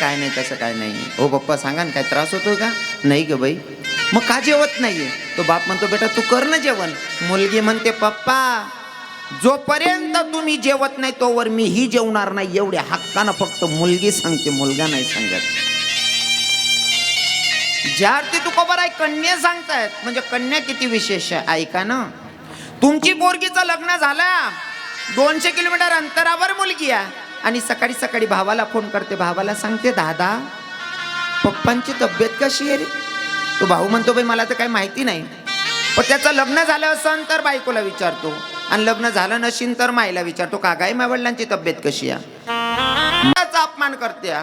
काय नाही तसं काय नाही. हो पप्पा सांगा ना काय त्रास होतोय का? नाही ग बाई. मग का जेवत नाहीये? तो बाप म्हणतो बेटा तू कर ना जेवण. मुलगी म्हणते पप्पा जोपर्यंत तुम्ही जेवत नाही तोवर मी ही जेवणार नाही. एवढ्या हक्कानं फक्त मुलगी सांगते मुलगा नाही सांगत. ज्या अर्थी खबर आहे कन्या सांगतायत. म्हणजे कन्या किती विशेष आहे ऐका ना. तुमची पोरगीचं लग्न झालं. दोनशे किलोमीटर अंतरावर मुलगी आहे. आणि सकाळी सकाळी भावाला फोन करते. भावाला सांगते दादा पप्पांची तब्येत कशी आहे रे? तो भाऊ म्हणतो बाई मला तर काही माहिती नाही. पण त्याचं लग्न झालं असन तर बायकोला विचारतो. आणि लग्न झालं नशीन तर माईला विचारतो का गाय वडिलांची तब्येत कशी आहे? अपमान करते.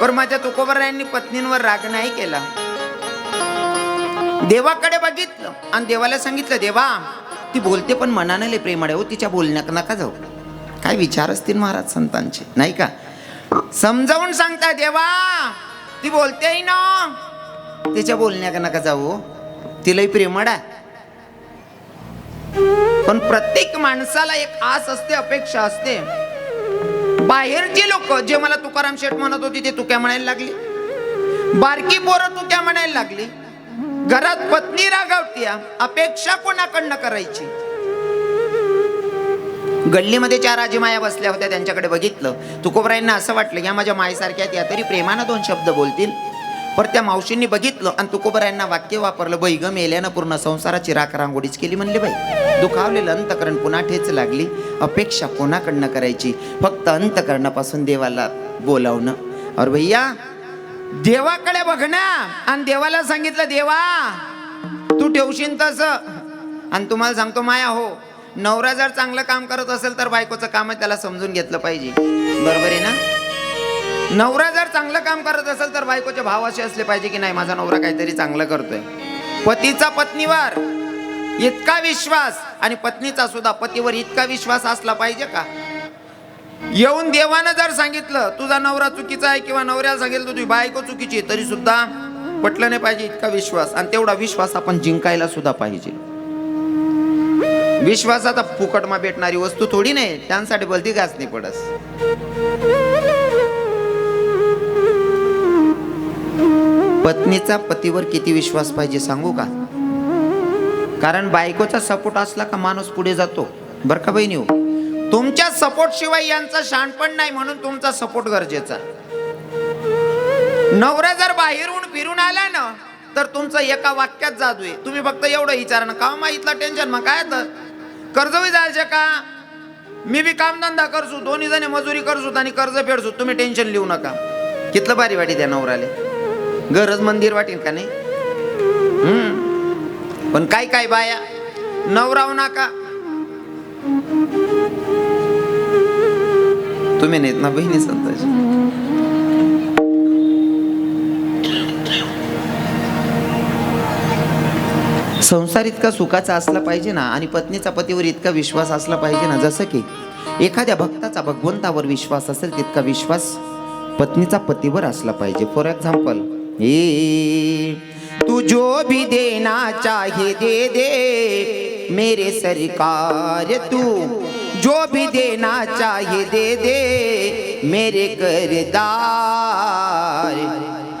पण माझ्या तुकोबरायांनी पत्नींवर राग नाही केला. देवाकडे बघितलं आणि देवाला सांगितलं देवा ती बोलते पण मनानं लय प्रेमळ आहे हो तिच्या बोलण्यात नका जाऊ. काय विचार असतील महाराज संतांचे? नाही का? समजावून सांगता देवा. ती बोलते ना. तिच्या बोलण्यात नका जाऊ. तिलाही प्रेमळ आहे. पण प्रत्येक माणसाला एक आस असते अपेक्षा असते. बाहेरची लोक जे मला तुकाराम शेठ म्हणत होती ते तुक्या म्हणायला लागली. बारकी पोरं तुक्या म्हणायला लागली. घरात पत्नी रागावती अपेक्षा कोणाकडनं करायची? गल्लीमध्ये चार आजी माया बसल्या होत्या त्यांच्याकडे बघितलं. तुकोबरायांना असं वाटलं या माझ्या मायसारख्या त्या तरी प्रेमानं दोन शब्द बोलतील. पर त्या मावशींनी बघितलं आणि तुकोबरायांना वाक्य वापरलं बैग मेल्यानं पूर्ण संसाराची राख रांगोळीच केली म्हणले बाई. दुखावलेलं अंतकरण पुन्हा ठेच लागली. अपेक्षा कोणाकडनं करायची? फक्त अंतकरणापासून देवाला बोलावणं. और भैया देवाकडे बघणं. आणि देवाला सांगितलं देवा तू ठेवशील तसं. आणि तुम्हाला सांगतो माया हो नवरा जर चांगलं काम करत असेल तर बायकोचं काम आहे त्याला समजून घेतलं पाहिजे. बरोबर आहे ना? नवरा जर चांगलं काम करत असेल तर बायकोचे भाव असे असले पाहिजे की नाही माझा नवरा काहीतरी चांगलं करतोय. पतीचा पत्नीवर इतका विश्वास आणि पत्नीचा सुद्धा पतीवर इतका विश्वास असला पाहिजे का? येऊन देवानं जर सांगितलं तुझा नवरा चुकीचा आहे किंवा नवऱ्याला सांगितलं तुझी बायको चुकीची तरी सुद्धा पटलं नाही पाहिजे इतका विश्वास. आणि तेवढा विश्वास आपण जिंकायला सुद्धा पाहिजे. विश्वास आता फुकटमा भेटणारी वस्तू थोडी नाही त्यांसाठी बलती घासणी पडस. पत्नीचा पतीवर किती विश्वास पाहिजे सांगू का? कारण बायकोचा सपोर्ट असला का माणूस पुढे जातो? बर का बहिणी हो? तुमच्या सपोर्ट शिवाय यांचा शानपण नाही म्हणून तुमचा सपोर्ट गरजेचा. नवरा जर बाहेरून फिरून आला ना तर तुमचं एका वाक्यात जादू आहे. तुम्ही फक्त एवढं विचारा ना का हो माहितलं टेन्शन मग काय तर कर्ज बी जायचे का? मी बी कामधंदा करसू दोन्ही जणी मजुरी करसूत आणि कर्ज फेडसू. तुम्ही टेन्शन लिहू नका. कितलं भारी वाटी त्या नवराले गरज मंदिर वाटेल का नाही? हम्म. पण काय काय बाया? नवराव नका. तुम्ही नाहीत ना बहिणी संताजी? संसार इतका सुखाचा असला पाहिजे ना आणि पत्नीचा पतीवर इतका विश्वास असला पाहिजे ना जसं की एखाद्या भक्ताचा भगवंतावर विश्वास असेल तितका विश्वास पत्नीचा पतीवर असला पाहिजे. फॉर एक्झाम्पल ए तू जो भी देना चाहे दे दे मेरे सरकार तू जो भी देना चाहे दे दे मेरे करदार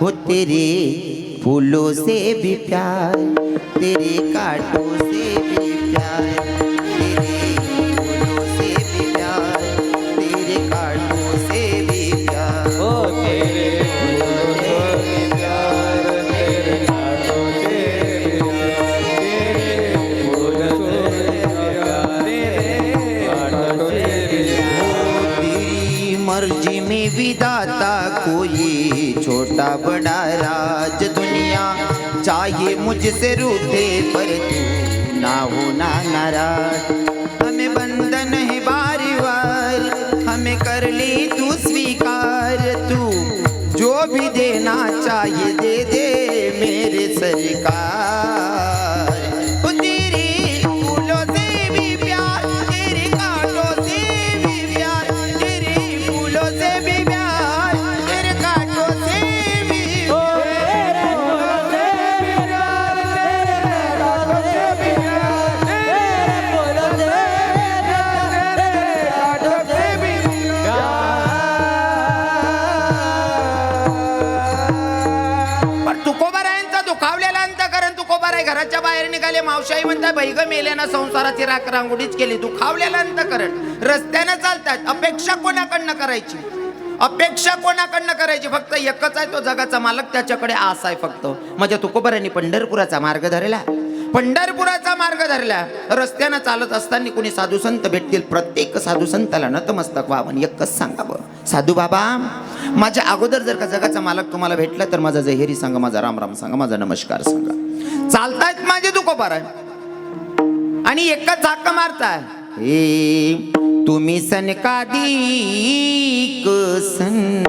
हो तेरे फूलों से भी प्यार तेरे कांटों से भी प्यार। मुझसे रूठे पर तू ना हो ना नाराज। हमें बंधन है बारी बार हमें कर ली तू स्वीकार। तू जो भी देना चाहिए दे। घराच्या बाहेर निघाले मावशाई म्हणतात बैग मेल्यानं संसाराची राख रांगोळीच केली दुखावलेलं अंतकरण रस्त्यानं चालतात अपेक्षा कोणाकडनं करायची? अपेक्षा कोणाकडनं करायची? फक्त एकच आहे तो जगाचा मालक त्याच्याकडे आस आहे फक्त. म्हणजे तुकोबऱ्यांनी पंढरपुराचा मार्ग धरला. पंढरपुराचा मार्ग धरला. रस्त्यानं चालत असताना कुणी साधू संत भेटतील? प्रत्येक साधू संताला नतमस्तक व्हावं एकच सांगावं. साधू बाबा माझ्या अगोदर जर का जगाचा मालक तुम्हाला भेटला तर माझा जहेरी सांगा माझा राम राम सांगा माझा नमस्कार सांगा. चालतायत माझे दुखोपार आहे आणि एका हाक मारताय. हे तुम्ही सनकादिक संत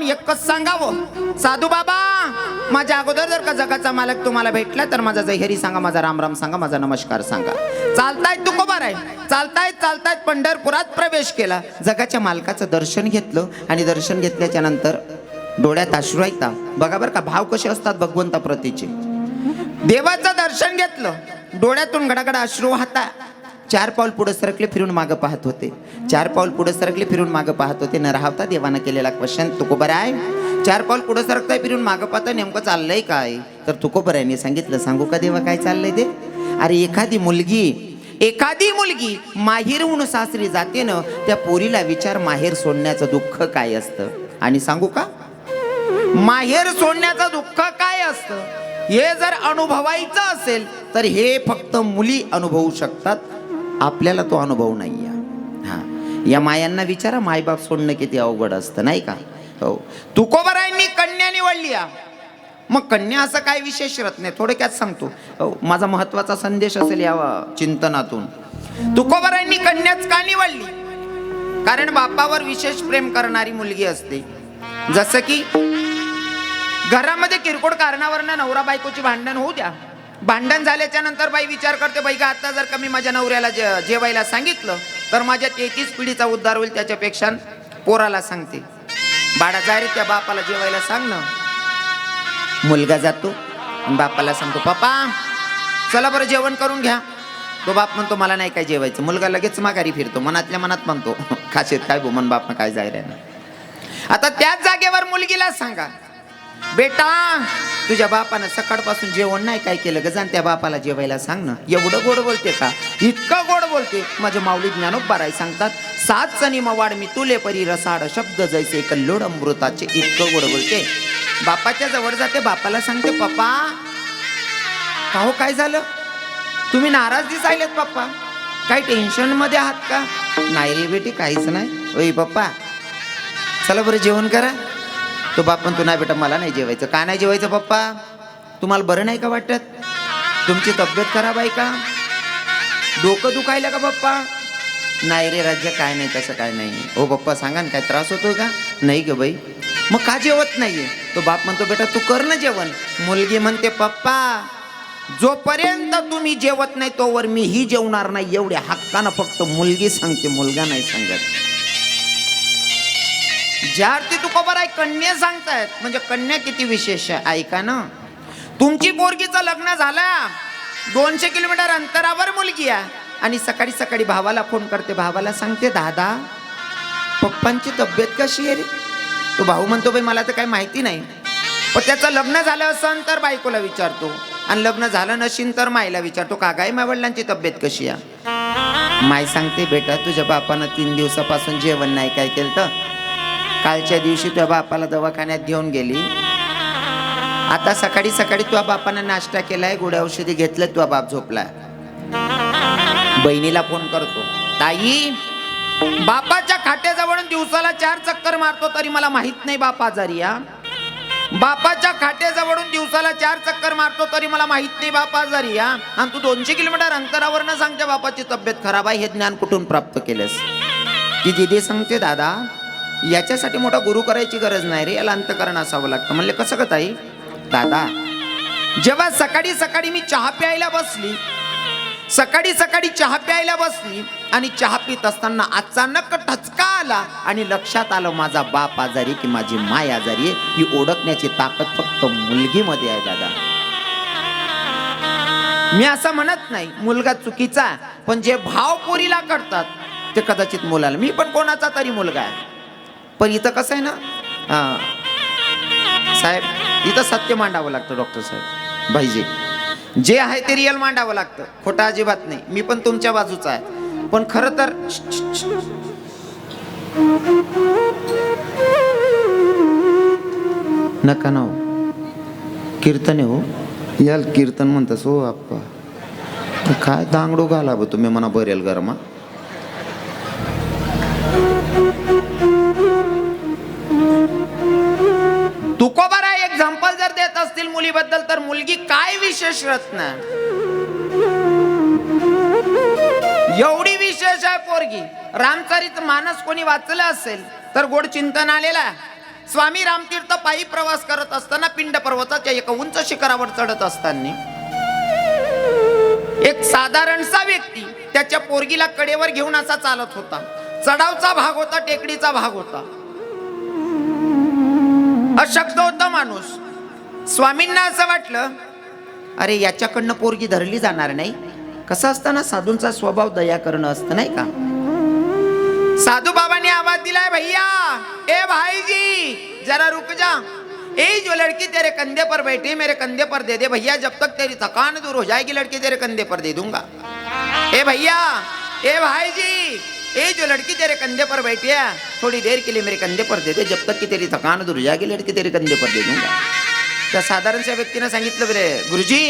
आपण एकच सांगावं. साधू बाबा माझ्या अगोदर जर का जगाचा मालक तुम्हाला भेटला तर माझा जहेरी सांगा माझा राम राम सांगा माझा नमस्कार सांगा. चालतायत तुकोबार आहे. चालतायत चालतायत पंढरपुरात प्रवेश केला. जगाच्या मालकाचं दर्शन घेतलं आणि दर्शन घेतल्याच्या नंतर डोळ्यात अश्रू ऐकता बघा बरं का भाव कसे असतात भगवंता प्रतीचे देवाचं दर्शन घेतलं. डोळ्यातून गडागडा अश्रू वाहता चार पाऊल पुढे सरकले फिरून मागं पाहत होते. चार पाऊल पुढे सरकले फिरून मागं पाहत होते. न राहता देवानं केलेला क्वेश्चन तुकोबर आहे चार पाऊल पुढे सरकताय फिरून मागं पाहता नेमकं चाललंय काय? तर तुकोबरायने सांगितलं सांगू का देवा काय चाललंय ते? अरे एखादी मुलगी एखादी मुलगी माहेरहून सासरी जाते ना त्या पोरीला विचार माहेर सोडण्याचं दुःख काय असतं? आणि सांगू का? माहेर सोडण्याचं दुःख काय असतं? हे जर अनुभवायचं असेल तर हे फक्त मुली अनुभवू शकतात. आपल्याला तो अनुभव नाही हा. या मायांना विचारा मायबाप सोडणं किती अवघड असतं नाही का? हो. तुकोबरायांनी कन्या निवडली हा. मग कन्या असं काय विशेष रत्न आहे थोडक्यात सांगतो. हो माझा महत्त्वाचा संदेश असेल या चिंतनातून. तुकोबरायांनी कन्याच का निवडली? कारण बापावर विशेष प्रेम करणारी मुलगी असते. जसं की घरामध्ये किरकोळ कारणावरनं नवरा बायकोची भांडण होऊ द्या. भांडण झाल्याच्यानंतर बाई विचार करते बाई का आता जर का मी माझ्या नवऱ्याला जे- जेवायला सांगितलं तर माझ्या तेहतीस पिढीचा उद्धार होईल त्याच्यापेक्षा पोराला सांगते. बाळा जा रे त्या बापाला जेवायला सांग ना. मुलगा जातो बापाला सांगतो पापा चला बरं जेवण करून घ्या. तो बाप म्हणतो मला नाही काय जेवायचं. मुलगा लगेच माघारी फिरतो मनातल्या मनात म्हणतो खाशेत काय भो मन बापनं काय जायला ना. आता त्याच जागेवर मुलगीला सांगा. बेटा तुझ्या बापानं सकाळपासून जेवण नाही काय केलं ग? त्या बापाला जेवायला सांग ना. एवढं गोड बोलते का? इतकं गोड बोलते. माझे माऊली ज्ञानोबाराय सांगतात सात सनी मवाड मी तुले परी रसाड शब्द जैसे कल्लोड अमृताचे. इतकं गोड बोलते. बापाच्या जवळ जाते बापाला सांगते पप्पा का हो काय झालं? तुम्ही नाराज दिसायलेत पप्पा. काही टेन्शनमध्ये आहात का? नाही रे बेटी काहीच नाही. ओय पप्पा चला बरं जेवण करा. तो बाप म्हणतो नाही बेटा मला नाही जेवायचं. का नाही जेवायचं पप्पा? तुम्हाला बरं नाही का वाटत? तुमची तब्येत खराब आहे का? डोकं दुखायला का पप्पा? नाही रे राज्य काय नाही तसं काय नाही. हो पप्पा सांगा ना काय त्रास होतोय का? नाही ग बाई. मग का जेवत नाहीये? तो बाप म्हणतो बेटा तू कर ना जेवण. मुलगी म्हणते पप्पा जोपर्यंत तुम्ही जेवत नाही तोवर मी ही जेवणार नाही. एवढ्या हक्कानं फक्त मुलगी सांगते मुलगा नाही सांगत. ज्या अर्थी तुकोबर आहे? कन्या सांगतायत. म्हणजे कन्या किती विशेष आहे? ऐका ना. तुमची पोरगीचं लग्न झालं. दोनशे किलोमीटर अंतरावर मुलगी आहे. आणि सकाळी सकाळी भावाला फोन करते. भावाला सांगते दादा पप्पांची तब्येत कशी आहे रे? तो भाऊ म्हणतो बाई मला तर काही माहिती नाही. पण त्याचं लग्न झालं असन तर बायकोला विचारतो. आणि लग्न झालं नशीन तर माईला विचारतो. का माय वडिलांची तब्येत कशी आहे? माय सांगते बेटा तुझ्या बापानं तीन दिवसापासून जेवण नाही काय केलं तर कालच्या दिवशी तुझ्या बापाला दवाखान्यात घेऊन गेली. आता सकाळी सकाळी तुझ्या बापानं नाश्ता केलाय गोड्या औषधी घेतलं तुझा बाप झोपलाय बहिणीला फोन करतो ताई बापाच्या खाट्याजवळून दिवसाला चार चक्कर मारतो तरी मला माहीत नाही बाप आजारी या बापाच्या खाट्याजवळून दिवसाला चार चक्कर मारतो तरी मला माहीत नाही बाप आजारी या आणि तू दोनशे किलोमीटर अंतरावर न सांगते बापाची तब्येत खराब आहे हे ज्ञान कुठून प्राप्त केलंस? ती दिदी सांगते दादा याच्यासाठी मोठा गुरु करायची गरज नाही रे याला अंतकरण असावं लागतं. म्हणले कसं का ताई? दादा जेव्हा सकाळी सकाळी मी चहा प्यायला बसली सकाळी सकाळी चहा प्यायला बसली आणि चहा पित असताना अचानक ठचका आला आणि लक्षात आलं माझा बाप आजारी की माझी माय आजारी आहे ही ओळखण्याची ताकद फक्त मुलगीमध्ये आहे दादा. मी असं म्हणत नाही मुलगा चुकीचा पण जे भाव पोरीला करतात ते कदाचित मुलाला मी पण कोणाचा तरी मुलगा आहे. पण इथं कसं आहे ना हां. साहेब इथं सत्य मांडावं लागतं डॉक्टर साहेब. भाईजी जे आहे ते रिअल मांडावं लागतं. खोटं अजिबात नाही. मी पण तुमच्या बाजूचा आहे. पण खरं तर नका ना हो. कीर्तन आहे हो. याल कीर्तन म्हणतास हो आप्पा. तर काय दांगडो घाला बा तुम्ही म्हणा बरेल गरमा. असतील मुलीबद्दल तर मुलगी काय विशेष रत्न? एवढी विशेष आहे पोरगी. रामचरित मानस कोणी वाचलं असेल तर गोड चिंतन आलेला आहे. स्वामी रामतीर्थ पायी प्रवास करत असताना पिंड पर्वताच्या एका उंच शिखरावर चढत असताना एक साधारणसा व्यक्ती त्याच्या पोरगीला कडेवर घेऊन असा चालत होता. चढावचा भाग होता टेकडीचा भाग होता. अशक्त होता माणूस. स्वामींना असं वाटलं अरे याच्याकडनं पोरगी धरली जाणार नाही. कसं असतं ना साधूंचा स्वभाव दया करणं असतं नाही का? साधू बाबाने आवाज दिलाय भैया ए भाईजी जरा रुक जा. ए जो लड़की तेरे कंधे पर बैठी मेरे कंधे पर दे दे. भैया जब तक तेरी थकान दूर हो जाएगी लड़की तेरे कंधे पर दे दूंगा. ए भैया ए भाईजी ए जो लड़की तेरे कंधे पर बैठी है थोड़ी देर के लिए मेरे कंधे पर दे दे. जब तक कि तेरी थकान दूर हो जाएगी लड़की तेरे कंधे पर दे दूंगा. त्या साधारणशा व्यक्तीनं सांगितलं बरे गुरुजी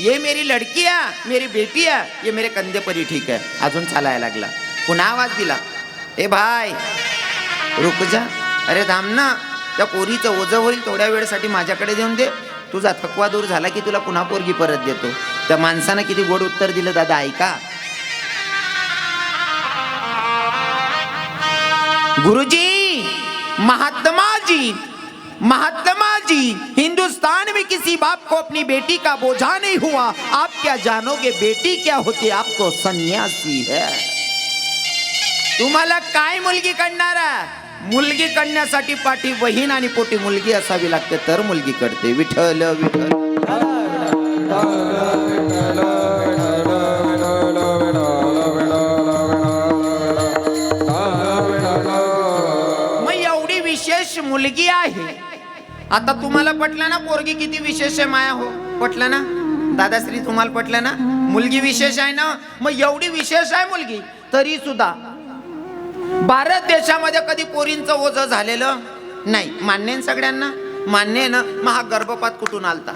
ये मेरी लड़की आ मेरी बेटी आ ये मेरे कंदे परी ठीक आहे अजून चालायला लागला. पुन्हा आवाज दिला. ए भाय रुक जा. अरे थांब ना. त्या पोरीचं ओझं होईल थोड्या वेळेसाठी माझ्याकडे देऊन दे. तुझा थकवा दूर झाला की तुला पुन्हा पोरगी परत देतो. त्या माणसानं किती गोड उत्तर दिलं दादा ऐका. गुरुजी महात्मा जी महात्मा जी, हिंदुस्तान में किसी बाप को अपनी बेटी का बोझा नहीं हुआ। आप क्या जानोगे बेटी क्या होती आप तो सन्यासी है। तुम्हाला काय मुलगी करणार मुलगी करण्यासाठी पाठी बहीण आणि पोटी मुलगी असावी लागते, तर मुलगी करते. विठल विठल मग एवढी विशेष मुलगी आहे. आता तुम्हाला पटलं ना पोरगी किती विशेष आहे माया हो? पटलं ना? दादाश्री तुम्हाला पटलं ना? मुलगी विशेष आहे ना? मग एवढी विशेष आहे मुलगी तरी सुद्धा. भारत देशामध्ये कधी पोरींचं ओझ झालेलं नाही. मान्य आहे ना सगळ्यांना? मान्य आहे ना? मग हा गर्भपात कुठून आलता?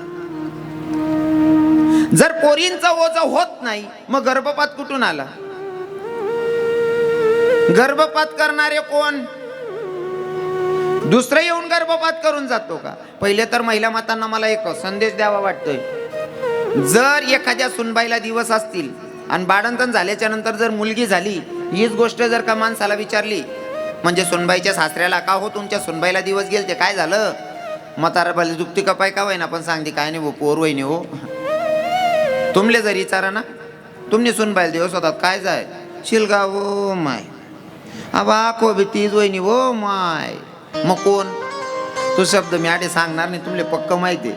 जर पोरींचं ओझ होत नाही मग गर्भपात कुठून आला? गर्भपात करणारे कोण? दुसरं येऊन गर्भपात करून जातो का? पहिले तर महिला मातांना मला एक संदेश द्यावा वाटतोय. जर एखाद्या सुनबाईला दिवस असतील आणि बाळंतन झाल्याच्यानंतर जर मुलगी झाली हीच गोष्ट जर का माणसाला विचारली म्हणजे सुनबाईच्या सासऱ्याला का हो तुमच्या सुनबाईला दिवस गेल ते काय झालं? मतारा भले दुपती कपाय का ना पण सांगते काय नाही हो पोर वहिनी हो. तुमले जर विचारा ना तुमने सुनबाईल दिवस होतात काय जाय? Shilgaon oh my. अबा को भी तीज वहिनी ओ माय. मग कोण? तो शब्द मी आडे सांगणार नाही तुमले पक्क माहिती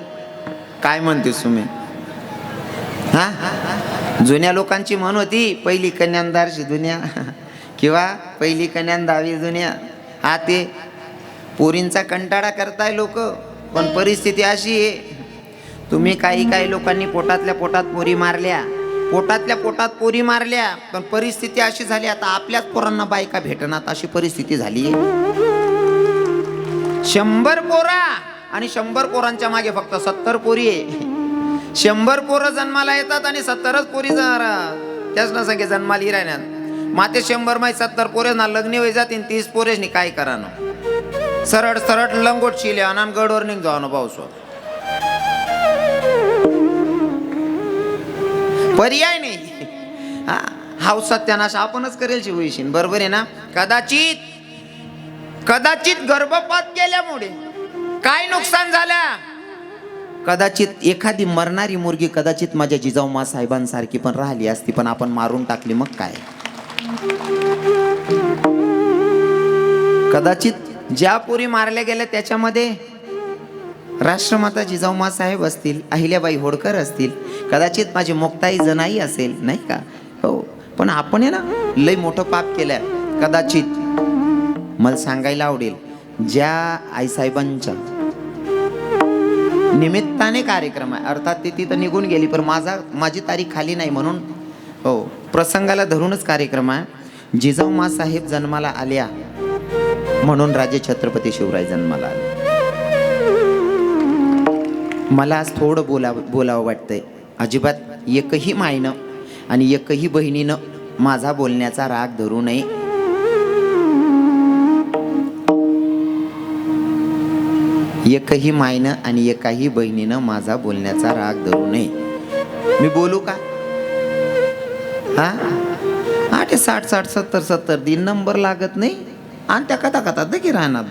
काय म्हणतेस तुम्ही? हा? जुन्या लोकांची म्हण होती पहिली कन्यांदारशी दुनिया किंवा पहिली कन्यान दावी दुनिया हा ते पोरींचा कंटाळा करताय लोक पण परिस्थिती अशी आहे. तुम्ही काही काही लोकांनी पोटातल्या पोटात पोरी मारल्या. पोटातल्या पोटात पोरी मारल्या पण परिस्थिती अशी झाली आता आपल्याच पोरांना बायका भेटणार अशी परिस्थिती झाली आहे. शंभर पोरा आणि शंभर पोरांच्या मागे फक्त सत्तर पोरी आहे. शंभर पोरं जन्माला येतात आणि सत्तरच पोरी त्याच ना संख्या जन्माला राहण्यात माते शंभर माहीत सत्तर पोरे ना लग्न होई जातील तीस पोरेच काय करान? सरळ सरळ लंगोट शिले अनान गडवर निघ जाऊ ना पर्याय नाही. हा हाव सत्यानाश आपणच करेल शिवशीन बरोबर आहे ना? कदाचित कदाचित गर्भपात केल्यामुळे. काय नुकसान झालं कदाचित एखादी मरणारी मुलगी कदाचित माझ्या जिजाऊमा साहेबांसारखी पण राहिली असती पण आपण मारून टाकली मग काय? कदाचित ज्या पुरी मारल्या गेल्या त्याच्यामध्ये राष्ट्रमाता जिजाऊमा साहेब असतील अहिल्याबाई होडकर असतील कदाचित माझी मुक्ताई जनाई असेल नाही का? हो पण आपण आहे ना लय मोठं पाप केलं कदाचित मला सांगायला आवडेल ज्या आईसाहेबांच्या निमित्ताने कार्यक्रम आहे अर्थात ती तिथं निघून गेली पण माझा माझी तारीख खाली नाही म्हणून हो प्रसंगाला धरूनच कार्यक्रम आहे. जिजाऊ साहेब जन्माला आल्या म्हणून राजे छत्रपती शिवराय जन्माला आले. मला आज थोडं बोला बोलावं वाटतंय. अजिबात एकही मायनं आणि एकही बहिणीनं माझा बोलण्याचा राग धरू नये. एकही मायनं आणि एकाही बहिणीनं माझा बोलण्याचा राग धरू नये. मी बोलू का? हा? हा ते साठ साठ सत्तर सत्तर दिन नंबर लागत नाही. आणि त्या कथा कथा देखील राहणार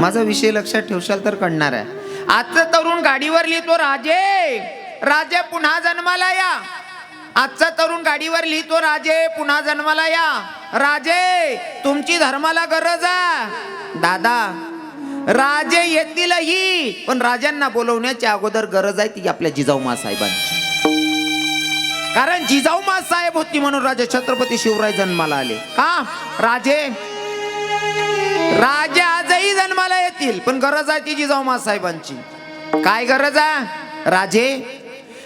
माझा विषय लक्षात ठेवशाल तर कळणार आहे. आजचा तरुण गाडीवर लिहितो राजे. राजे पुन्हा जन्माला या. आजचा तरुण गाडीवर लिहितो राजे पुन्हा जन्माला या. राजे तुमची धर्माला गरज आहे. दादा राजे येतीलही पण राजांना बोलवण्याच्या अगोदर गरज आहे ती आपल्या जिजाऊमा साहेबांची. कारण जिजाऊमा साहेब होती म्हणून राजे छत्रपती शिवराय जन्माला आले. हा राजे राजे आजही जन्माला येतील पण गरज आहे ती जिजाऊमा साहेबांची. काय गरज आहे? राजे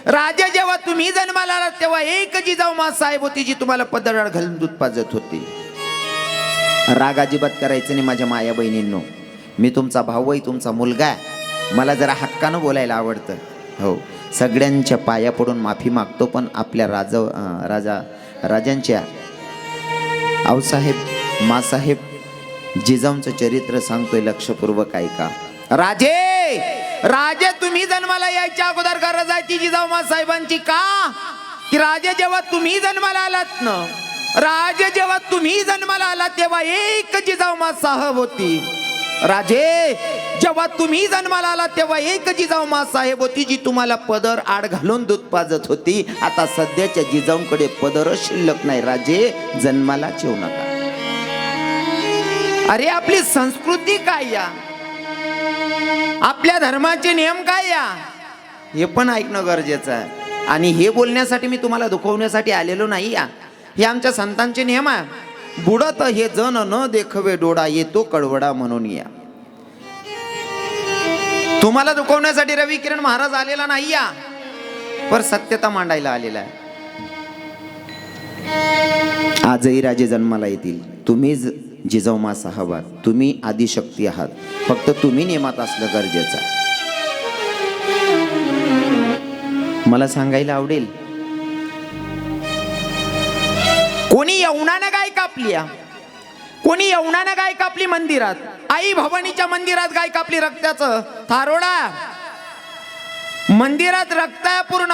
राजा जेव्हा तुम्ही जन्माला आलात तेव्हा एक जिजाऊ मा साहेब होती जी तुम्हाला पदराड घालून दूध पाजत होती. राग अजिबात करायचं नाही माझ्या माया बहिणींनो. मी तुमचा भाऊ आहे तुमचा मुलगा आहे. मला जरा हक्कानं बोलायला आवडतं. हो सगळ्यांच्या पाया पडून माफी मागतो पण आपल्या राजा राजा राजांच्या आऊसाहेब मासाहेब जिजाऊंचं चरित्र सांगतोय लक्षपूर्वक ऐका. राजे! राजे तुम्ही जन्माला यायच्या अगोदर गरज आहे ती जिजाऊ साहेबांची का? की राजे जेव्हा तुम्ही जन्माला आलात ना राजे जेव्हा तुम्ही जन्माला आलात तेव्हा एक जिजाऊ साहेब होती. राजे जेव्हा तुम्ही जन्माला आलात तेव्हा एक जिजाऊ साहेब होती जी तुम्हाला पदर आड घालून दूध पाजत होती. आता सध्याच्या जिजाऊंकडे पदर शिल्लक नाही. राजे जन्माला येऊ नका. अरे आपली संस्कृती काय या? आपल्या धर्माचे नियम काय या? हे पण ऐकणं गरजेचं आहे. आणि हे बोलण्यासाठी मी तुम्हाला दुखवण्यासाठी आलेलो नाही या. हे आमच्या संतांचे नियम आहे. बुडत हे जन न देखवे डोळा येतो कळवडा म्हणून या. तुम्हाला दुखवण्यासाठी रवी किरण महाराज आलेला नाही या. पर सत्यता मांडायला आलेला आहे. आजही राजे जन्माला येतील. तुम्ही जिजाऊमा साहबात तुम्ही आदिशक्ती आहात. फक्त तुम्ही नियमात असलं गरजेचं आहे. मला सांगायला आवडेल? कोणी यवनानं गाय कापली कोणी यवनानं गाय कापली मंदिरात? आई भवानीच्या मंदिरात गाय कापली रक्ताचं? थारोडा? मंदिरात रक्त आहे पूर्ण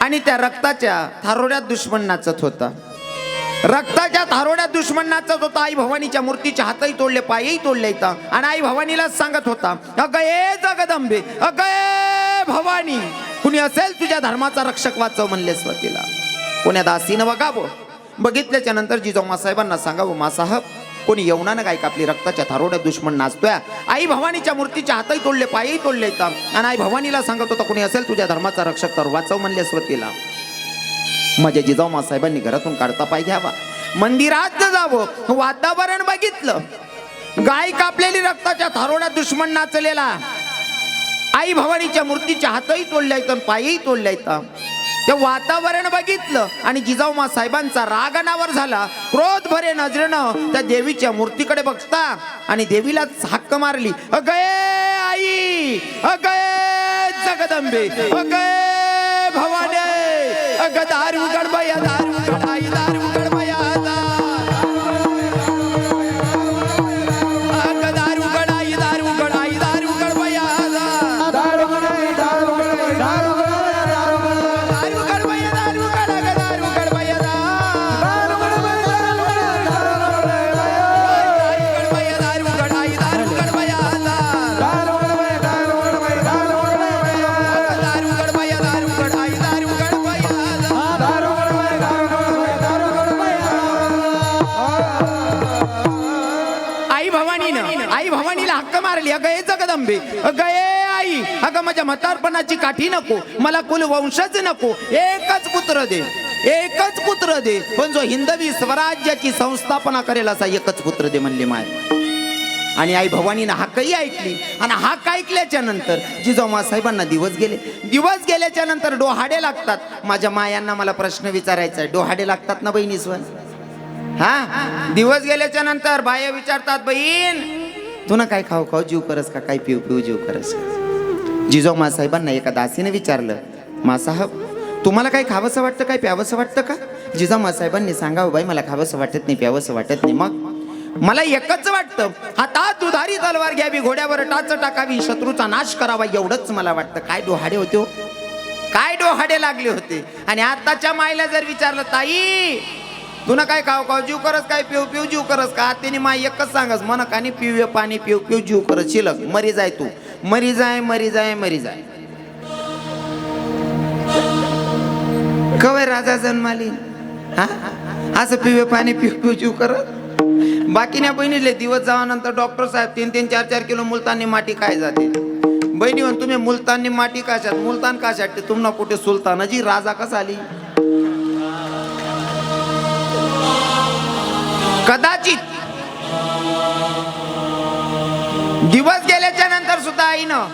आणि त्या रक्ताच्या थारोड्यात दुश्मन नाचत होता. रक्ताच्या थारोड्यात दुश्मन नाचत होता आई भवानीच्या मूर्तीच्या हातही तोडले पायही तोडले इथं. आणि आई भवानीलाच सांगत होता अगये जगदंबे अगये भवानी कुणी असेल तुझ्या धर्माचा रक्षक वाचव म्हणले स्वतीला. कोण्या दासीनं बघावं बघितल्याच्या नंतर जिजाऊ मासाहेबांना सांगावं मासाहेब कोणी यवनानं काय कापली? रक्ताच्या थारोड्यात दुश्मन नाचतोय. आई भवानीच्या मूर्तीच्या हातही तोडले पायही तोडले इथं. आणि आई भवानीला सांगत होता कोणी असेल तुझ्या धर्माचा रक्षक तर वाचव म्हणले स्वतीला. माझ्या जिजाऊ साहेबांनी घरातून काढता पाय घ्यावा. मंदिरात जावं वातावरण बघितलं. गाय कापलेली रक्ताच्या थारोड्या दुश्मन नाचलेला. आई भवानीच्या मूर्तीच्या हातही तोडल्या येतं पायही तोडल्या येतं ते वातावरण बघितलं आणि जिजाऊमा साहेबांचा राग अनावर झाला. क्रोध भरे नजरेनं त्या देवीच्या मूर्तीकडे बघता आणि देवीलाच हक्क मारली. अगये आई अगये जगदंबे अगये भवाने. दार उघड दारू दार हक्क मारली अगं हे जगदंबे अगं आई अगं माझ्या म्हातारपणाची काठी नको मला कुल वंशच नको एकच पुत्र दे एकच पुत्र दे. पण जो हिंदवी स्वराज्याची संस्थापना करेल असा एकच पुत्र दे म्हणले माय. आणि आई भवानीनं हाकही ऐकली. आणि हाक ऐकल्याच्या नंतर जिजाऊमा साहेबांना दिवस गेले. दिवस गेल्याच्यानंतर डोहाडे लागतात. माझ्या मायांना मला प्रश्न विचारायचा आहे. डोहाडे लागतात ना बहिणी हा? दिवस गेल्याच्यानंतर बाया विचारतात बहीण तुला काय खाऊ खाऊ जीव करस का? काय पिऊ पिऊ जीव करस का? जिजाऊ मासाहेबांना एका दासीने विचारलं मासाहब तुम्हाला काय खावंसं वाटतं काय? प्यावंसं वाटतं का? जिजाऊ मासाहेबांनी सांगावं बाई मला खावंसं वाटत नाही प्यावंसं वाटत नाही. मग मला एकच वाटतं हातात दुधारी तलवार घ्यावी घोड्यावर टाच टाकावी शत्रूचा नाश करावा एवढंच मला वाटतं. काय डोहाडे होते हो? काय डोहाडे लागले होते? आणि आताच्या मायला जर विचारलं ताई तुला काय खाऊ खाऊ जीव करस काय पिऊ पिऊ जीव करस का तिने माय एकच सांगस मन कानी पिऊ पाणी पिऊ पिऊ जीव करस शिलक मरी जाय तू. मरी जाय मरी जाय मरी जाय. कवय राजा जन्माली? हा? असं पिवे पाणी पिऊ पिऊ जीव करत बाकीच्या बहिणीले दिवस जावानंतर डॉक्टर साहेब तीन तीन चार चार किलो मुलतानी माटी काय जाते. बहिणी म्हण तुम्ही मुलतानी माटी काशात मुलतान कशात तुम्हाला कुठे सुलतानाजी राजा कसा आली? कदाचित दिवस गेल्याच्यानंतर सुद्धा आईनं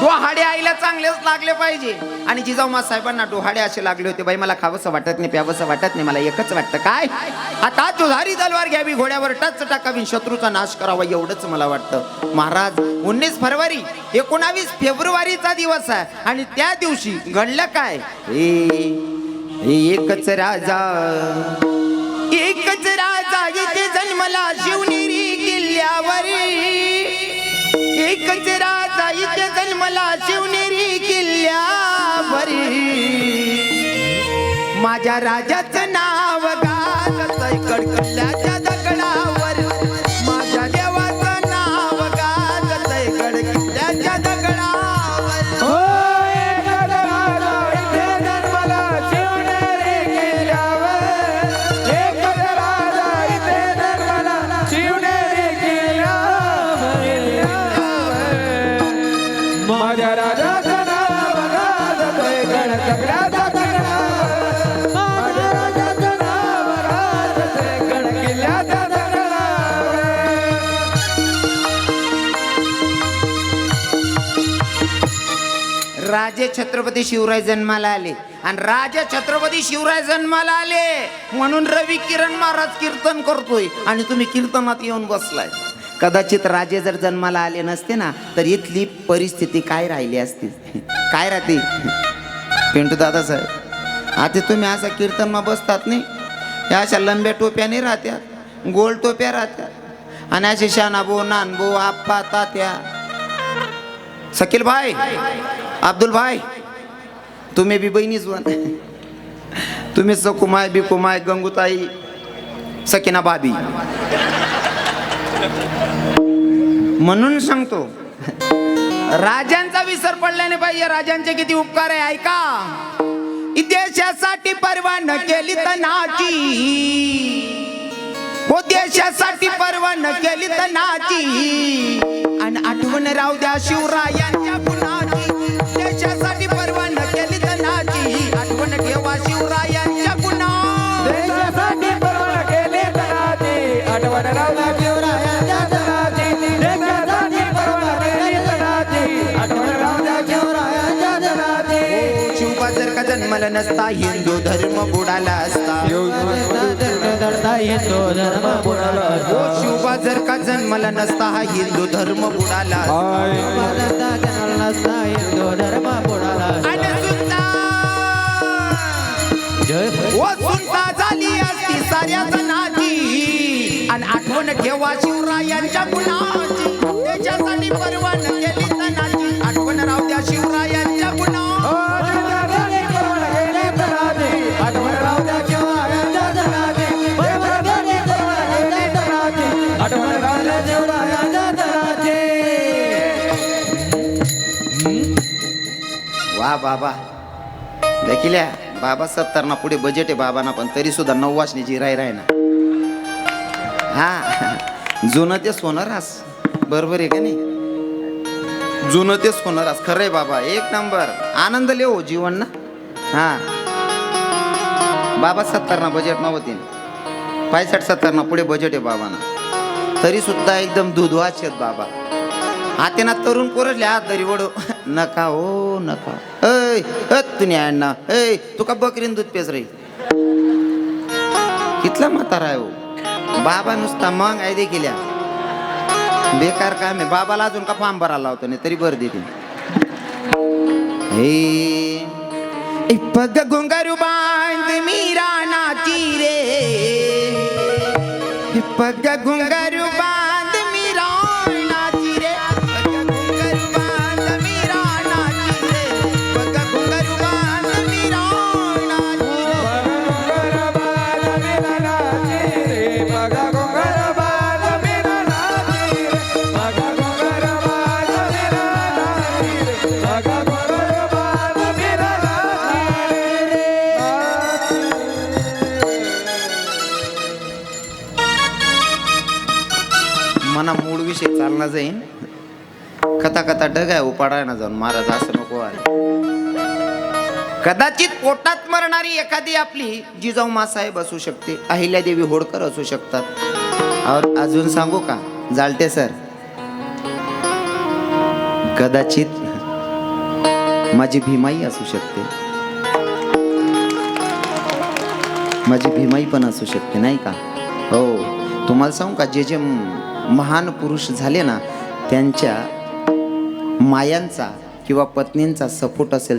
डोहाडे आईला चांगलेच लागले पाहिजे. आणि जिजाऊमा साहेबांना डोहाडे असे लागले होते बाई मला खावंसं वाटत नाही प्यावंसं वाटत नाही मला एकच वाटतं काय? आता तुझारी तलवार घ्यावी घोड्यावर टच टाकावी शत्रूचा नाश करावा एवढंच मला वाटतं. महाराज उन्नीस फरवरी एकोणावीस फेब्रुवारीचा दिवस आहे. आणि त्या दिवशी घडलं काय? एकच राजा. झाला शिवनेरी किल्ल्यावर एकच राजा इथे जन्मला शिवनेरी किल्ल्यावर माझ्या राजाचं नाव गाजतय कडकडल्याच्या माझ्या राजाचं नाव माझ्या राजाचं नाव राजे छत्रपती शिवराय जन्माला आले आणि राजा छत्रपती शिवराय जन्माला आले म्हणून रवी किरण महाराज कीर्तन करतोय आणि तुम्ही कीर्तनात येऊन बसलाय. कदाचित राजे जर जन्माला आले नसते ना तर इथली परिस्थिती काय राहिली असती? काय राहते? पिंटू दादा साहेब आता तुम्ही असा कीर्तनमा बसतात नाही? या अशा लंब्या टोप्या नाही राहत्या गोल टोप्या राहत्या आणि असे शानाबो नानभो आप्पा तात्या. शकील भाई अब्दुल भाई तुम्ही बी बहिणीच बन तुम्ही सकुमाय बिकुमाय गंगूताई सकिना बाबी म्हणून सांगतो राजांचा विसर पडल्याने पाहिजे राजांचे किती उपकार आहे ऐका. देशासाठी परवान केली तनाची. हो देशासाठी परवान केली तनाची. आणि आठवण राहू द्या शिवरायांच्या नसता हिंदू धर्म बुडाला असता. ओ शिवबा जर का जन्मला नसता हा हिंदू धर्म बुडाला असता. आणि सुनता ओ हो झाली असती साऱ्या जणाची आणि आठवण ठेवा शिवरायांच्या गुणाची. त्याच्यासाठी परवान केली. हा बाबा देखील बाबा सत्तर ना पुढे बजेट आहे बाबांना पण तरी सुद्धा नऊ जी राय राय ना. हा जुनं ते सोनरास बरोबर आहे का नाही? जुनं ते सोनरास खरं आहे बाबा एक नंबर. आनंद लेव हो जीवन ना. हा. बाबा सत्तर ना बजेट नव्हती. पायसठ सत्तर ना पुढे बजेट आहे बाबांना. तरी सुद्धा एकदम दुधवाच आहेत बाबा. हातेना तरुण पोरले हात तरी वडो नका हो नका हो. ऐ तुम्ही अण्णा ऐ तुका बकरीन दूध पेस रे कितला म्हातारा आहे हो. बाबा नुसता मग आहे देखील बेकार काम आहे. बाबाला अजून का फॉर्म भरायला लावतो नाही तरी भर देते. हे पग गुंगारू बांध मीरा नाची रे. पग गुंगारू चांगला जाईन. कथा कथा ढग आहे उपाडाय ना जाऊन महाराज असं नको आहे कदाचित पोटात मरणारी एखादी आपली जिजाऊ मासाहेब असू शकते अहिल्यादेवी होडकर असू शकतात. और अजून सांगू का? जालटे सर. कदाचित माझी भीमाई असू शकते. माझी भीमाई पण असू शकते नाही का? हो तुम्हाला सांगू का? जे जे महान पुरुष झाले ना त्यांच्या मायांचा किंवा पत्नींचा सपोर्ट असेल